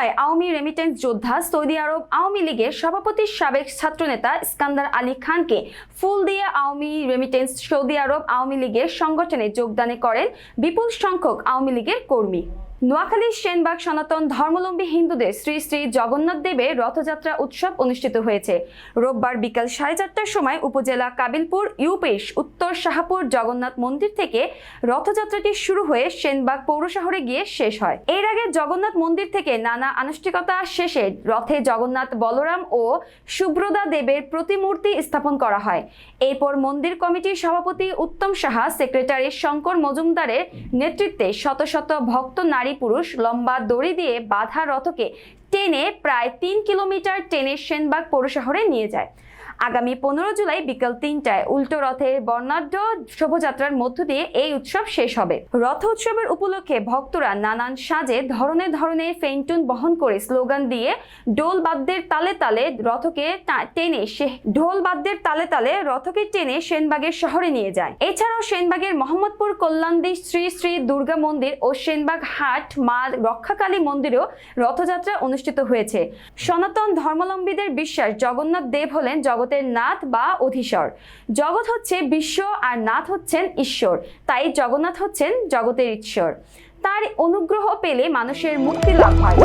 সময় আওয়ামী রেমিটেন্স যোদ্ধা সৌদি আরব আওয়ামী লীগের সভাপতির সাবেক ছাত্রনেতা ইস্কান্দার আলী খানকে ফুল দিয়ে Awami remittance Saudi Arab Awami লীগের সংগঠনে যোগদানে করেন বিপুল সংখ্যক আওয়ামী লীগের কর্মী। নোয়াখালীর সেনবাগ, সনাতন ধর্মাবলম্বী হিন্দুদের শ্রী শ্রী জগন্নাথ দেবের রথযাত্রা উৎসব অনুষ্ঠিত হয়েছে। রোববার বিকাল সাড়ে চারটার সময় উপজেলা কাবিলপুর, ইউপেশ, উত্তর শাহপুর জগন্নাথ মন্দির থেকে রথযাত্রাটি শুরু হয়ে সেনবাগ পৌর শহরে গিয়ে শেষ হয়। এর আগে জগন্নাথ মন্দির থেকে নানা আনুষ্ঠানিকতা শেষে রথে জগন্নাথ বলরাম ও সুব্রদা দেবের প্রতিমূর্তি স্থাপন করা হয়। এরপর মন্দির কমিটির সভাপতি উত্তম সাহা, সেক্রেটারি শঙ্কর মজুমদারের নেতৃত্বে শত শত ভক্ত নারী পুরুষ লম্বা দড়ি দিয়ে বাধা রথকে টেনে প্রায় তিন কিলোমিটার টেনে সেনবাগ পৌর শহরে নিয়ে যায়। আগামী পনেরো জুলাই বিকাল তিনটায় উল্টো রথের বর্ণাঢ্য শোভাযাত্রার মধ্য দিয়ে এই উৎসব শেষ হবে। রথ উৎসবের উপলক্ষে ভক্তরা নানান সাজে ধরনে ধরনে ফেন্টুন বহন করে স্লোগান দিয়ে ডোল বাদ্যের তালে তালে রথকে টেনে ঢোল বাদ্যের তালে তালে রথকে টেনে সেনবাগের শহরে নিয়ে যায়। এছাড়াও সেনবাগের মোহাম্মদপুর কল্যাণদী শ্রী শ্রী দুর্গা মন্দির ও সেনবাগ হাট মা রক্ষাকালী মন্দিরেও রথযাত্রা অনুষ্ঠিত হয়েছে। সনাতন ধর্মাবলম্বীদের বিশ্বাস জগন্নাথ দেব হলেন জগতের নাথ বা অধীশ্বর। জগৎ হচ্ছে বিশ্ব আর নাথ হচ্ছেন ঈশ্বর। তাই জগন্নাথ হচ্ছেন জগতের ঈশ্বর। তার অনুগ্রহ পেলে মানুষের মুক্তি লাভ হয়।